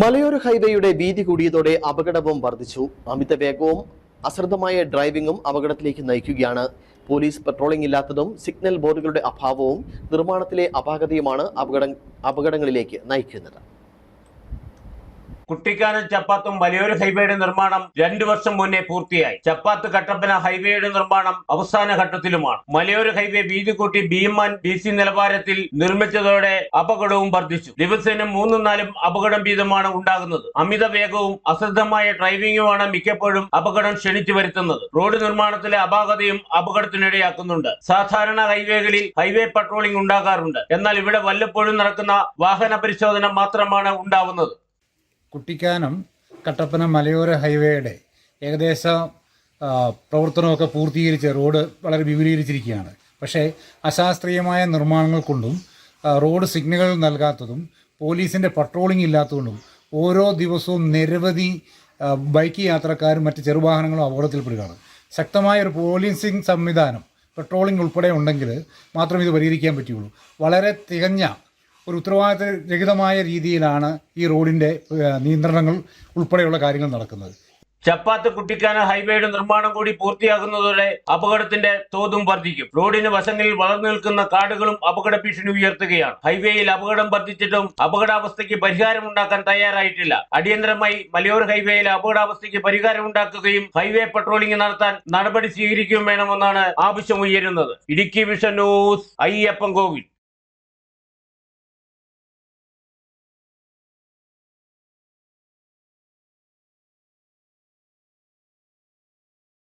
മലയോര ഹൈവേയുടെ വീതി കൂടിയതോടെ അപകടവും വർദ്ധിച്ചു. അമിത വേഗവും അശ്രദ്ധമായ ഡ്രൈവിംഗും അപകടത്തിലേക്ക് നയിക്കുകയാണ്. പോലീസ് പെട്രോളിംഗ് ഇല്ലാത്തതും സിഗ്നൽ ബോർഡുകളുടെ അഭാവവും നിർമ്മാണത്തിലെ അപാകതയുമാണ് അപകട അപകടങ്ങളിലേക്ക് നയിക്കുന്നത്. കുട്ടിക്കാനം ചപ്പാത്തും വലിയൊരു ഹൈവേയുടെ നിർമ്മാണം രണ്ടു വർഷം മുന്നേ പൂർത്തിയായി. ചപ്പാത്ത് കട്ടപ്പന ഹൈവേയുടെ നിർമ്മാണം അവസാന ഘട്ടത്തിലുമാണ്. മലയോര ഹൈവേ വീതി കൂട്ടി ഭീമാൻ ബി സി നിലവാരത്തിൽ നിർമ്മിച്ചതോടെ അപകടവും വർദ്ധിച്ചു. ദിവസേന മൂന്നും നാലും അപകടം വീതമാണ് ഉണ്ടാകുന്നത്. അമിത വേഗവും അശ്രദ്ധമായ ഡ്രൈവിംഗുമാണ് മിക്കപ്പോഴും അപകടം ക്ഷണിച്ചു വരുത്തുന്നത്. റോഡ് നിർമ്മാണത്തിലെ അപാകതയും അപകടത്തിനിടയാക്കുന്നുണ്ട്. സാധാരണ ഹൈവേകളിൽ ഹൈവേ പട്രോളിംഗ് ഉണ്ടാകാറുണ്ട്. എന്നാൽ ഇവിടെ വല്ലപ്പോഴും നടക്കുന്ന വാഹന പരിശോധന മാത്രമാണ് ഉണ്ടാവുന്നത്. കുട്ടിക്കാനം കട്ടപ്പന മലയോര ഹൈവേയുടെ ഏകദേശം പ്രവർത്തനമൊക്കെ പൂർത്തീകരിച്ച് റോഡ് വളരെ വിപുലീകരിച്ചിരിക്കുകയാണ്. പക്ഷേ അശാസ്ത്രീയമായ നിർമ്മാണങ്ങൾ കൊണ്ടും റോഡ് സിഗ്നലുകൾ നൽകാത്തതും പോലീസിന്റെ പട്രോളിംഗ് ഇല്ലാത്തതുകൊണ്ടും ഓരോ ദിവസവും നിരവധി ബൈക്ക് യാത്രക്കാരും മറ്റ് ചെറുവാഹനങ്ങളും അപകടത്തിൽപ്പെടുകയാണ്. ശക്തമായ ഒരു പോലീസിംഗ് സംവിധാനം പെട്രോളിംഗ് ഉൾപ്പെടെ ഉണ്ടെങ്കിൽ മാത്രമേ ഇത് പരിഹരിക്കാൻ പറ്റുകയുള്ളൂ. വളരെ തികഞ്ഞ ഒരു ഉത്തരവാദിത്ത രഹിതമായ രീതിയിലാണ് ഈ റോഡിന്റെ നിയന്ത്രണങ്ങൾ ഉൾപ്പെടെയുള്ള കാര്യങ്ങൾ നടക്കുന്നത്. ചപ്പാത്ത് കുട്ടിക്കാന ഹൈവേയുടെ നിർമ്മാണം കൂടി പൂർത്തിയാകുന്നതോടെ അപകടത്തിന്റെ തോതും വർദ്ധിക്കും. റോഡിന് വശങ്ങളിൽ വളർന്നു നിൽക്കുന്ന കാടുകളും അപകട ഭീഷണി ഉയർത്തുകയാണ്. ഹൈവേയിൽ അപകടം വർദ്ധിച്ചിട്ടും അപകടാവസ്ഥയ്ക്ക് പരിഹാരം ഉണ്ടാക്കാൻ തയ്യാറായിട്ടില്ല. അടിയന്തരമായി മലയോര ഹൈവേയിൽ അപകടാവസ്ഥയ്ക്ക് പരിഹാരം ഉണ്ടാക്കുകയും ഹൈവേ പട്രോളിംഗ് നടത്താൻ നടപടി സ്വീകരിക്കുകയും വേണമെന്നാണ് ആവശ്യം ഉയരുന്നത്. Idukki vision news Ayyappan Kovil.